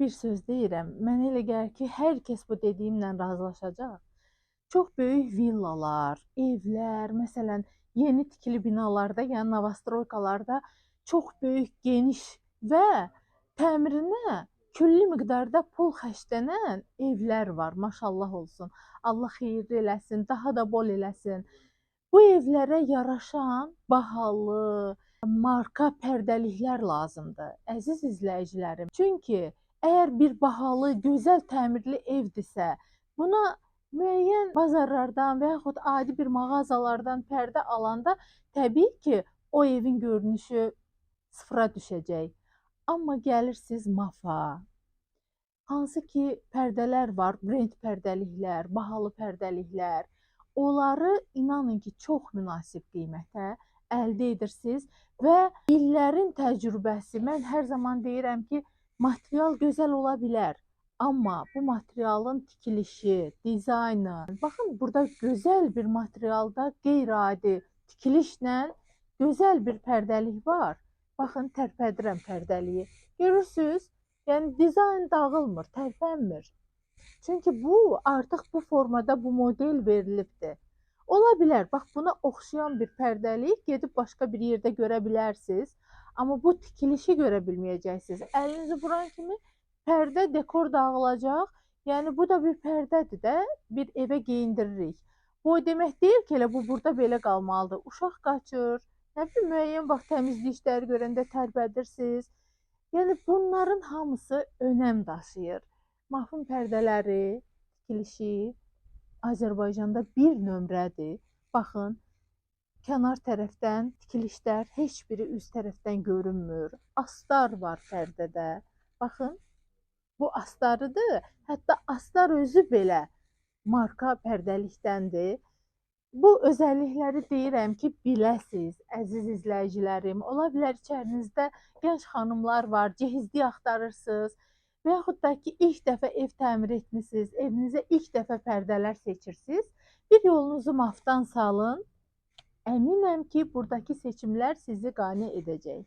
bir söz deyirəm, mənə elə gəlir ki, hər kəs bu dediyimlə razılaşacaq. Çox böyük villalar, evlər, məsələn, yeni tikili binalarda, yəni novostroykalarda çox böyük, geniş və təmirinə külli miqdarda pul xərclənən evlər var. Maşallah olsun. Allah xeyirli eləsin, daha da bol eləsin. Bu evlərə yaraşan bahalı, marka pərdəliklər lazımdır, əziz izləyicilərim. Çünki əgər bir bahalı, gözəl təmirli evdirsə, buna müəyyən bazarlardan və yaxud adi bir mağazalardan pərdə alanda təbii ki, o evin görünüşü sıfıra düşəcək. Amma gəlirsiz mafa, hansı ki pərdələr var, brend pərdəliklər, bahalı pərdəliklər. Onları inanın ki, çox münasib qiymətə əldə edirsiniz və illərin təcrübəsi. Mən hər zaman deyirəm ki, material gözəl ola bilər, amma bu materialın tikilişi, dizaynı, baxın burada gözəl bir materialda qeyri-adi tikilişlə gözəl bir pərdəlik var. Baxın tərpədirəm pərdəliyi. Görürsüz? Yəni dizayn dağılmır, tərpənmir. Çünki bu artıq bu formada bu model verilibdir. Ola bilər, bax buna oxşayan bir pərdəlik gedib başqa bir yerdə görə bilərsiniz. Amma bu tikilişi görə bilməyəcəksiniz. Əlinizi vuran kimi pərdə dekor dağılacaq. Yəni bu da bir pərdədir də, bir evə geyindiririk. Bu demək deyil ki, elə bu burada belə qalmalıdır. Uşaq qaçır, nə bilim müəyyən vaxt təmizlik işləri görəndə tərpədirsiniz. Yəni bunların hamısı önəm daşıyır. Mafın pərdələri, tikilişi Azərbaycanda bir nömrədir. Baxın, kənar tərəfdən tikilişlər heç biri üst tərəfdən görünmür. Astar var pərdədə. Baxın, bu astarıdır. Hətta astar özü belə marka pərdəlikdəndir. Bu özəllikləri deyirəm ki, biləsiz, əziz izləyicilərim. Ola bilər içərinizdə gənc xanımlar var, cehizlik axtarırsınız və yaxud da ki, ilk dəfə ev təmir etmisiniz, evinizə ilk dəfə pərdələr seçirsiniz. Bir yolunuzu mafdan salın. Əminəm ki, buradakı seçimlər sizi qane edəcək.